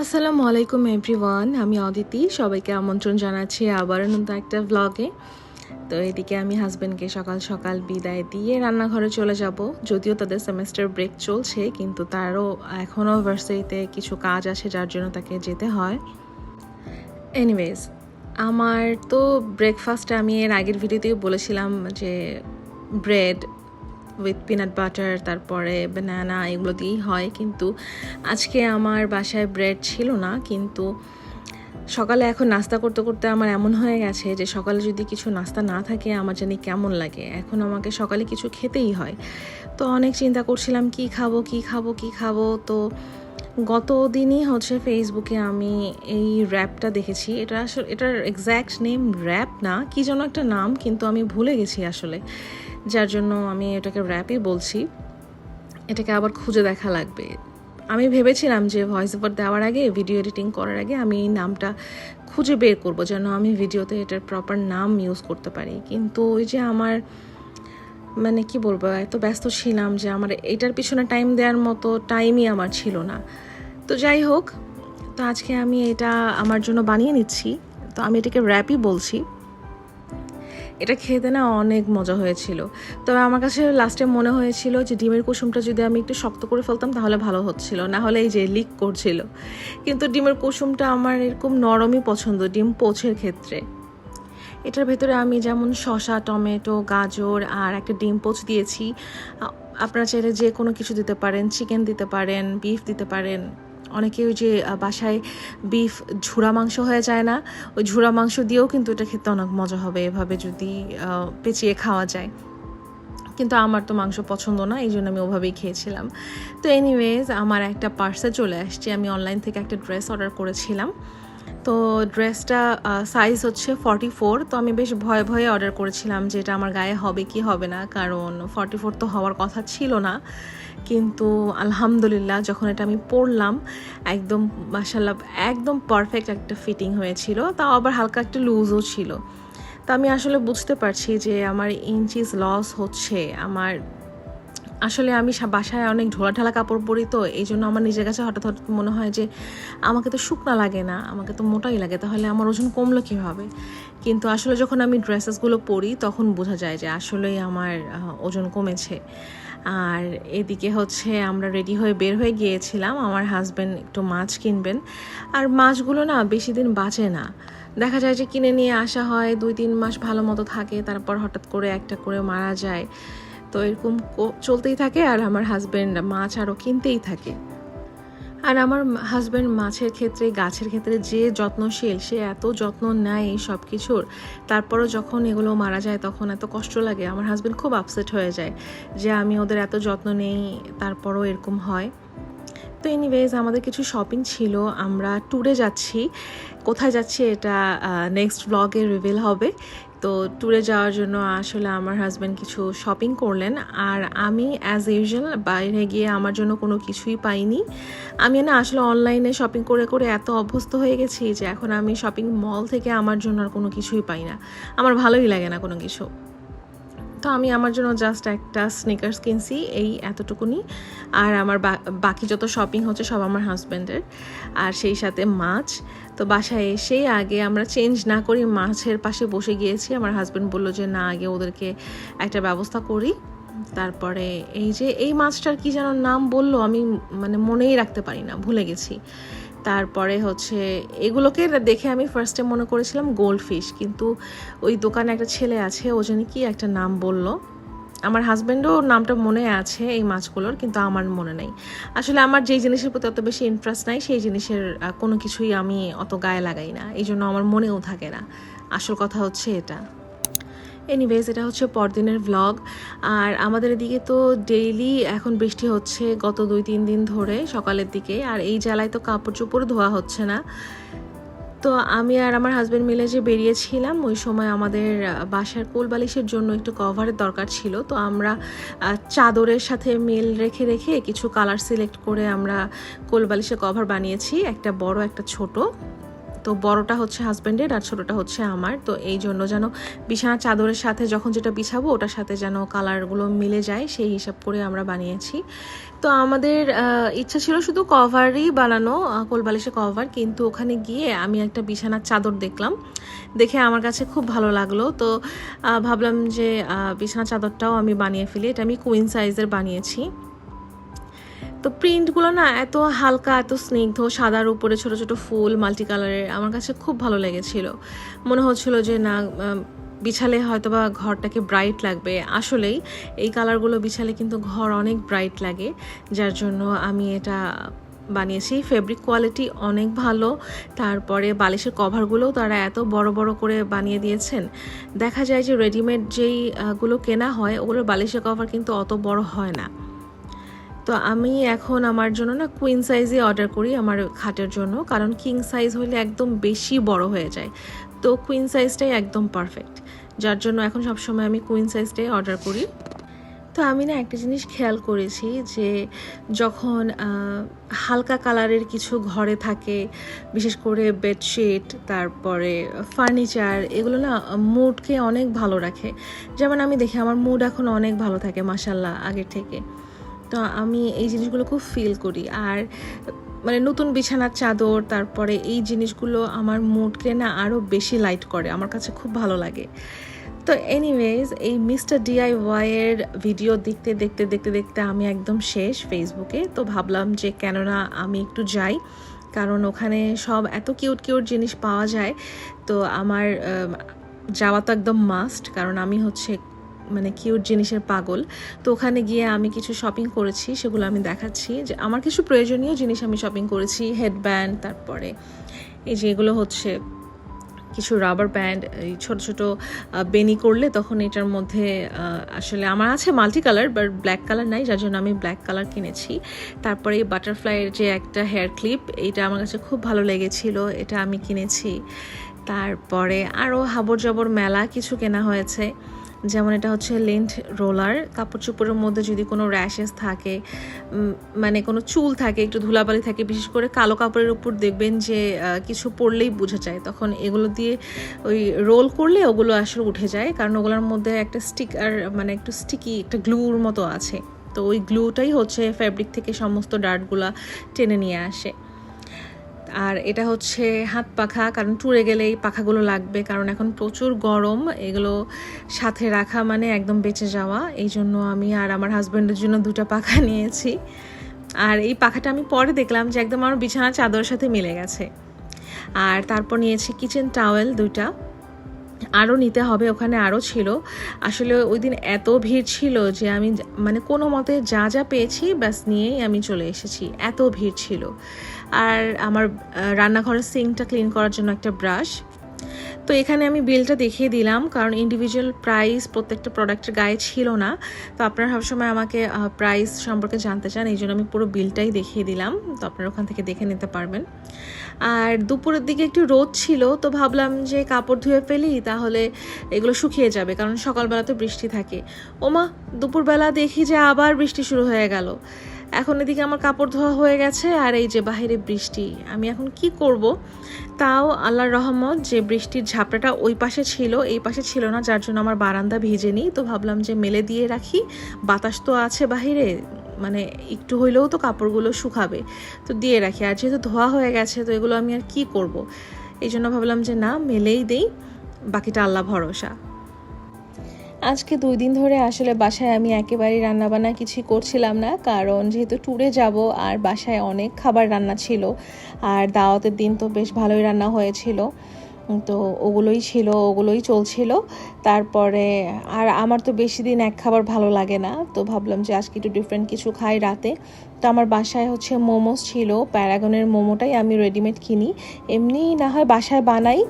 আসসালামু আলাইকুম, এভরিওয়ান। আমি অদিতি, সবাইকে আমন্ত্রণ জানাচ্ছি আবার নতুন একটা ব্লগে তো এদিকে আমি হাজব্যান্ডকে সকাল সকাল বিদায় দিয়ে রান্নাঘরে চলে যাব। যদিও তাদের সেমেস্টার ব্রেক চলছে, কিন্তু তারও এখনও ভার্সিটিতে কিছু কাজ আছে, যার জন্য তাকে যেতে হয়। এনিওয়েজ আমার তো ব্রেকফাস্টে আমি এর আগের ভিডিওতেই বলেছিলাম যে ব্রেড উইথ পিনাট বাটার তারপরে ব্যানানা এগুলো দিয়েই হয়। কিন্তু আজকে আমার বাসায় ব্রেড ছিল না, কিন্তু সকালে এখন নাস্তা করতে করতে আমার এমন হয়ে গেছে যে সকালে যদি কিছু নাস্তা না থাকে আমার জানি কেমন লাগে। এখন আমাকে সকালে কিছু খেতেই হয়। তো অনেক চিন্তা করছিলাম, কি খাব কি খাব কি খাব? তো গত দিনই হচ্ছে ফেসবুকে আমি এই র্যাপটা দেখেছি। এটা আসলে, এটার এক্স্যাক্ট নেম র্যাপ না, কি যেন একটা নাম, কিন্তু আমি ভুলে গেছি আসলে। যার জন্য আমি এটাকে র্যাপই বলছি। এটাকে আবার খুঁজে দেখা লাগবে। আমি ভেবেছিলাম যে ভয়েস ওভার দেওয়ার আগে ভিডিও এডিটিং করার আগে আমি এই নামটা খুঁজে বের করব, যেন আমি ভিডিওতে এটার প্রপার নাম ইউজ করতে পারি। কিন্তু ওই যে আমার মানে কি বলব, এত ব্যস্ত ছিলাম যে আমার এটার পিছনে টাইম দেওয়ার মতো টাইমই আমার ছিল না। তো যাই হোক, তো আজকে আমি এটা আমার জন্য বানিয়ে নিচ্ছি। তো আমি এটাকে র্যাপই বলছি। এটা খেতে না অনেক মজা হয়েছিল। তবে আমার কাছে লাস্টে মনে হয়েছিল যে ডিমের কুসুমটা যদি আমি একটু শক্ত করে ফেলতাম তাহলে ভালো হচ্ছিল, না হলে এই যে লিক করছিল। কিন্তু ডিমের কুসুমটা আমার এরকম নরমই পছন্দ, ডিম পোছের ক্ষেত্রে। এটার ভেতরে আমি যেমন শশা টমেটো, গাজর আর একটা ডিম পোচ দিয়েছি। আপনারা চাইলে যে কোনো কিছু দিতে পারেন, চিকেন দিতে পারেন, বিফ দিতে পারেন। অনেকে ওই যে বাসায় বিফ ঝুড়া মাংস হয়ে যায় না। ওই ঝুড়া মাংস দিয়েও কিন্তু এটা খেতে অনেক মজা হবে এভাবে যদি পেঁচিয়ে খাওয়া যায়। কিন্তু আমার তো মাংস পছন্দ না, এই জন্য আমি ওভাবেই খেয়েছিলাম। তো এনিওয়েজ আমার একটা পার্সে চলে আসছে। আমি অনলাইন থেকে একটা ড্রেস অর্ডার করেছিলাম। তো ড্রেসটা সাইজ হচ্ছে ফর্টি ফোর তো আমি বেশ ভয়ে ভয়ে অর্ডার করেছিলাম যে এটা আমার গায়ে হবে কি হবে না, কারণ ফর্টি ফোর তো হওয়ার কথা ছিল না। কিন্তু আলহামদুলিল্লাহ যখন এটা আমি পরলাম একদম মাসাল্লাহ একদম পারফেক্ট একটা ফিটিং হয়েছিল। তাও আবার হালকা একটা লুজও ছিল। তা আমি আসলে বুঝতে পারছি যে আমার ইঞ্চিস লস হচ্ছে। আমার, আসলে আমি বাসায় অনেক ঢোলা ঢালা কাপড় পরি তো এই জন্য আমার নিজের কাছে হঠাৎ হঠাৎ মনে হয় যে আমাকে তো শুকনা লাগে না, আমাকে তো মোটাই লাগে, তাহলে আমার ওজন কমলো কীভাবে? কিন্তু আসলে যখন আমি ড্রেসেসগুলো পরি, তখন বোঝা যায় যে আসলেই আমার ওজন কমেছে। আর এদিকে হচ্ছে আমরা রেডি হয়ে বের হয়ে গিয়েছিলাম। আমার হাজব্যান্ড একটু মাছ কিনবেন। আর মাছগুলো না বেশি দিন বাঁচে না। দেখা যায় যে কিনে নিয়ে আসা হয়, দুই তিন মাস ভালো মতো থাকে, তারপর হঠাৎ করে একটা করে মারা যায়। তো এরকম চলতেই থাকে আর আমার হাজব্যান্ড মাছ আরও কিনতেই থাকে। আর আমার হাজব্যান্ড মাছের ক্ষেত্রে, গাছের ক্ষেত্রে যে যত্নশীল, সে এত যত্ন নেয় এই সব কিছুর তারপরও যখন এগুলো মারা যায়, তখন এত কষ্ট লাগে। আমার হাজব্যান্ড খুব আপসেট হয়ে যায় যে আমি ওদের এত যত্ন নেই, তারপরও এরকম হয়। তো এনিওয়েজ আমাদের কিছু শপিং ছিল। আমরা ট্যুরে যাচ্ছি। কোথায় যাচ্ছি এটা নেক্সট ব্লগে রিভিল হবে। তো ট্যুরে যাওয়ার জন্য আসলে আমার হাজব্যান্ড কিছু শপিং করলেন। আর আমি অ্যাজ ইউজুয়াল বাইরে গিয়ে আমার জন্য কোনো কিছুই পাইনি। আমি না আসলে অনলাইনে শপিং করে করে এত অভ্যস্ত হয়ে গেছি যে এখন আমি শপিং মল থেকে আমার জন্য আর কোনো কিছুই পাই না। আমার ভালোই লাগে না কোনো কিছু। তো আমি আমার জন্য জাস্ট একটা স্নিকার্স কিনছি, এই এতটুকুনি। আর আমার বাকি যত শপিং হচ্ছে সব আমার হাজব্যান্ডের আর সেই সাথে মাছ। তো বাসায় এসেই আগে আমরা চেঞ্জ না করি মাছের পাশে বসে গিয়েছি। আমার হাজব্যান্ড বলল যে, না, আগে ওদেরকে একটা ব্যবস্থা করি। তারপরে এই যে, এই মাছটার কি যেন নাম বলল আমি মানে মনেই রাখতে পারি না, ভুলে গেছি। তারপরে হচ্ছে এগুলোকে দেখে আমি ফার্স্টে মনে করেছিলাম গোল্ড ফিশ কিন্তু ওই দোকানে একটা ছেলে আছে, ও জন্য কি একটা নাম বলল। আমার হাজব্যান্ডও নামটা মনে আছে এই মাছগুলোর, কিন্তু আমার মনে নেই। আসলে আমার যেই জিনিসের প্রতি অত বেশি ইন্টারেস্ট নাই, সেই জিনিসের কোনো কিছুই আমি অত গায়ে লাগাই না। এই জন্য আমার মনেও থাকে না। আসল কথা হচ্ছে এটা। এনিওয়েজ এটা হচ্ছে পরদিনের ভ্লগ আর আমাদের এদিকে তো ডেইলি এখন বৃষ্টি হচ্ছে গত দুই, তিন দিন ধরে সকালের দিকে। আর এই জ্বালায় তো কাপড় চোপড় ধোয়া হচ্ছে না। তো আমি আর আমার হাজব্যান্ড মিলে যে বেরিয়েছিলাম, ওই সময় আমাদের বাসার কোল বালিশের জন্য একটু কভারের দরকার ছিল। তো আমরা চাদরের সাথে মিল রেখে রেখে কিছু কালার সিলেক্ট করে আমরা কোল বালিশের কভার বানিয়েছি। একটা বড়, একটা ছোট। তো বড়টা হচ্ছে হাজব্যান্ডের আর ছোটোটা হচ্ছে আমার। তো এই জন্য যেন বিছানার চাদরের সাথে যখন যেটা বিছাবো ওটার সাথে যেন কালারগুলো মিলে যায় সেই হিসাব করে আমরা বানিয়েছি। তো আমাদের ইচ্ছা ছিল শুধু কভারই বানানো আহ, কোলবালিশের কভার কিন্তু ওখানে গিয়ে আমি একটা বিছানার চাদর দেখলাম। দেখে আমার কাছে খুব ভালো লাগল। তো ভাবলাম যে আহ, বিছানার চাদরটাও আমি বানিয়ে ফেলি। এটা আমি কুইন সাইজের বানিয়েছি। তো প্রিন্টগুলো না এত হালকা, এত স্নিগ্ধ, সাদার উপরে ছোট ছোট ফুল মাল্টি কালারের আমার কাছে খুব ভালো লেগেছিল। মনে হচ্ছিল যে না বিছালে হয়তো বা ঘরটাকে ব্রাইট লাগবে। আসলেই এই কালারগুলো বিছালে কিন্তু ঘর অনেক ব্রাইট লাগে, যার জন্য আমি এটা বানিয়েছি। ফেব্রিক কোয়ালিটি অনেক ভালো, তারপরে বালিশের কভারগুলোও তারা এত বড় বড় করে বানিয়ে দিয়েছেন। দেখা যায় যে রেডিমেড যেইগুলো কেনা হয়, ওগুলোর বালিশের কভার কিন্তু অত বড় হয় না। তো আমি এখন আমার জন্য না কুইন সাইজে অর্ডার করি আমার খাটের জন্য, কারণ কিং সাইজ হলে একদম বেশি বড় হয়ে যায়। তো কুইন সাইজটাই একদম পারফেক্ট যার জন্য এখন সবসময় আমি কুইন সাইজটাই অর্ডার করি। তো আমি না একটা জিনিস খেয়াল করেছি যে যখন হালকা কালারের কিছু ঘরে থাকে, বিশেষ করে বেডশিট তারপরে ফার্নিচার এগুলো না মুডকে অনেক ভালো রাখে। যেমন আমি দেখি আমার মুড এখন অনেক ভালো থাকে মাসাল্লাহ আগের থেকে। তো আমি এই জিনিসগুলো খুব ফিল করি। আর মানে নতুন বিছানার চাদর, তারপরে এই জিনিসগুলো আমার মুডকে না আরও বেশি লাইট করে, আমার কাছে খুব ভালো লাগে। তো এনিওয়েজ এই মিস্টার ডিআইওয়াইয়ের ভিডিও দেখতে দেখতে দেখতে দেখতে আমি একদম শেষ ফেসবুকে তো ভাবলাম যে কেননা আমি একটু যাই, কারণ ওখানে সব এত কিউট কিউট জিনিস পাওয়া যায়। তো আমার যাওয়া তো একদম মাস্ট কারণ আমি হচ্ছে মানে কিউট জিনিসের পাগল। তো ওখানে গিয়ে আমি কিছু শপিং করেছি, সেগুলো আমি দেখাচ্ছি। যে আমার কিছু প্রয়োজনীয় জিনিস আমি শপিং করেছি হেডব্যান্ড তারপরে এই যে এগুলো হচ্ছে কিছু রাবার ব্যান্ড এই ছোট ছোট বেনি করলে তখন এটার মধ্যে আসলে আমার আছে multi colour but black colour নাই, যার জন্য আমি ব্ল্যাক কালার কিনেছি। তারপরে এই বাটারফ্লাইয়ের যে একটা হেয়ার ক্লিপ এইটা আমার কাছে খুব ভালো লেগেছিল, এটা আমি কিনেছি। তারপরে আরও হাবর জবর মেলা কিছু কেনা হয়েছে। যেমন এটা হচ্ছে লেন্থ রোলার কাপড় চোপড়ের মধ্যে যদি কোনো র্যাশেস থাকে মানে কোনো চুল থাকে, একটু ধুলাবালি থাকে, বিশেষ করে কালো কাপড়ের উপর দেখবেন যে কিছু পরলেই বোঝা যায়। তখন এগুলো দিয়ে ওই রোল করলে ওগুলো আসলে উঠে যায়, কারণ ওগুলোর মধ্যে একটা স্টিকার মানে একটু স্টিকি একটা গ্লুর মতো আছে। তো ওই গ্লুটাই হচ্ছে ফ্যাব্রিক থেকে সমস্ত ডার্টগুলা টেনে নিয়ে আসে। আর এটা হচ্ছে হাত পাখা, কারণ ট্যুরে গেলে এই পাখাগুলো লাগবে, কারণ এখন প্রচুর গরম, এগুলো সাথে রাখা মানে একদম বেঁচে যাওয়া। এই জন্য আমি আর আমার হাজব্যান্ডের জন্য দুটো পাখা নিয়েছি। আর এই পাখাটা আমি পরে দেখলাম যে একদম আমার বিছানা চাদরের সাথে মিলে গেছে। আর তারপর নিয়েছি কিচেন টাওয়েল দুইটা। আরও নিতে হবে, ওখানে আরও ছিল। আসলে ওই দিন এত ভিড় ছিল যে আমি মানে কোনো মতে যা যা পেয়েছি, ব্যাস নিয়েই আমি চলে এসেছি। এত ভিড় ছিল। আর আমার রান্নাঘরের সিঙ্কটা ক্লিন করার জন্য একটা ব্রাশ। তো এখানে আমি বিলটা দেখিয়ে দিলাম, কারণ ইন্ডিভিজুয়াল প্রাইস প্রত্যেকটা প্রোডাক্টের গায়ে ছিল না। তো আপনারা সবসময় আমাকে প্রাইস সম্পর্কে জানতে চান, এই জন্য আমি পুরো বিলটাই দেখিয়ে দিলাম। তো আপনারা ওখান থেকে দেখে নিতে পারবেন। আর দুপুরের দিকে একটু রোদ ছিল, তো ভাবলাম যে কাপড় ধুয়ে ফেলি, তাহলে এগুলো শুকিয়ে যাবে, কারণ সকালবেলা তো বৃষ্টি থাকে। ওমা, দুপুরবেলা দেখি যে আবার বৃষ্টি শুরু হয়ে গেল। এখন এদিকে আমার কাপড় ধোয়া হয়ে গেছে আর এই যে বাইরে বৃষ্টি। আমি এখন কি করব? তাও আল্লাহর রহমত যে বৃষ্টির ঝাপটাটা ওই পাশে ছিল, এই পাশে ছিল না, যার জন্য আমার বারান্দা ভিজেনি তো ভাবলাম যে মেলে দিয়ে রাখি। বাতাস তো আছে বাহিরে মানে একটু হইলেও তো কাপড়গুলো শুকাবে। তো দিয়ে রাখি। আর যেহেতু ধোয়া হয়ে গেছে, তো এগুলো আমি আর কি করব? এই জন্য ভাবলাম যে না, মেলেই দেই। বাকিটা আল্লাহ ভরসা। আজকে দুই দিন ধরে আসলে বাসায় আমি একেবারেই রান্নাবান্না কিছুই করছিলাম না, কারণ যেহেতু ট্যুরে যাব আর বাসায় অনেক খাবার রান্না ছিল আর দাওয়াতের দিন তো বেশ ভালোই রান্না হয়েছিল। তো ওগুলোই ছিল, ওগুলোই চলছিল। তারপরে আর আমার তো বেশি দিন এক খাবার ভালো লাগে না, তো ভাবলাম যে আজকে একটু ডিফারেন্ট কিছু খাই রাতে। তো আমার বাসায় হচ্ছে মোমোস ছিল, প্যারাগনের মোমোটাই আমি রেডিমেড কিনি। এমনি না হয় বাসায় বানাই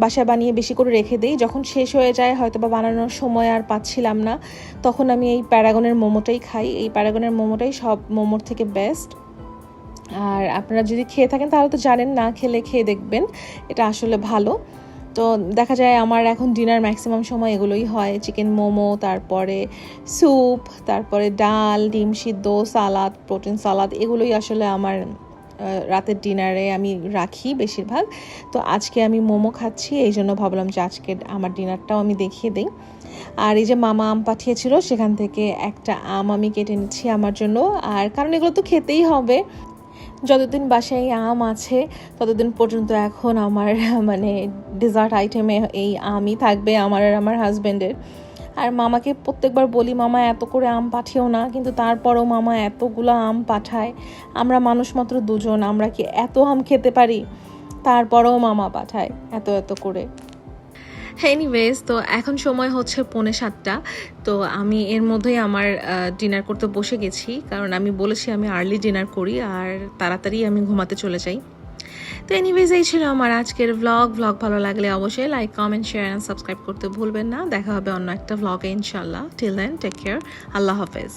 বাসায় বানিয়ে বেশি করে রেখে দিই। যখন শেষ হয়ে যায় হয়তো বা বানানোর সময় আর পাচ্ছিলাম না, তখন আমি এই প্যারাগনের মোমোটাই খাই। এই প্যারাগনের মোমোটাই সব মোমোর থেকে বেস্ট আর আপনারা যদি খেয়ে থাকেন, তাহলে তো জানেন, না খেলে খেয়ে দেখবেন, এটা আসলে ভালো। তো দেখা যায় আমার এখন ডিনার ম্যাক্সিমাম সময় এগুলোই হয়। চিকেন মোমো, তারপরে স্যুপ তারপরে ডাল, ডিম সিদ্ধ সালাদ প্রোটিন সালাদ এগুলোই আসলে আমার রাতের ডিনারে আমি রাখি বেশিরভাগ। তো আজকে আমি মোমো খাচ্ছি, এই জন্য ভাবলাম যে আজকে আমার ডিনারটাও আমি দেখিয়ে দিই। আর এই যে মামা আম পাঠিয়েছিল, সেখান থেকে একটা আম আমি কেটে নিচ্ছি আমার জন্য। আর কারণ এগুলো তো খেতেই হবে। যতদিন বাসায় আম আছে, ততদিন পর্যন্ত এখন আমার মানে ডেজার্ট আইটেমে এই আমই থাকবে আমার আর আমার হাজব্যান্ডের আর মামাকে প্রত্যেকবার বলি, মামা, এত করে আম পাঠিও না। কিন্তু তারপরও মামা এতগুলো আম পাঠায়। আমরা মানুষ মাত্র দুজন, আমরা কি এত আম খেতে পারি? তারপরেও মামা পাঠায় এত এত করে। এনিওয়েজ তো এখন সময় হচ্ছে পৌনে সাতটা। তো আমি এর মধ্যেই আমার ডিনার করতে বসে গেছি। কারণ আমি বলেছি আমি আর্লি ডিনার করি, আর তাড়াতাড়ি আমি ঘুমাতে চলে যাই। তো এনিওয়েজ এই ছিল আমার আজকের ভ্লগ ভ্লগ ভালো লাগলে অবশ্যই like comment share and subscribe করতে ভুলবেন না। দেখা হবে অন্য একটা ভ্লগে ইনশাল্লাহ টিল দেন টেক কেয়ার আল্লাহ হাফেজ।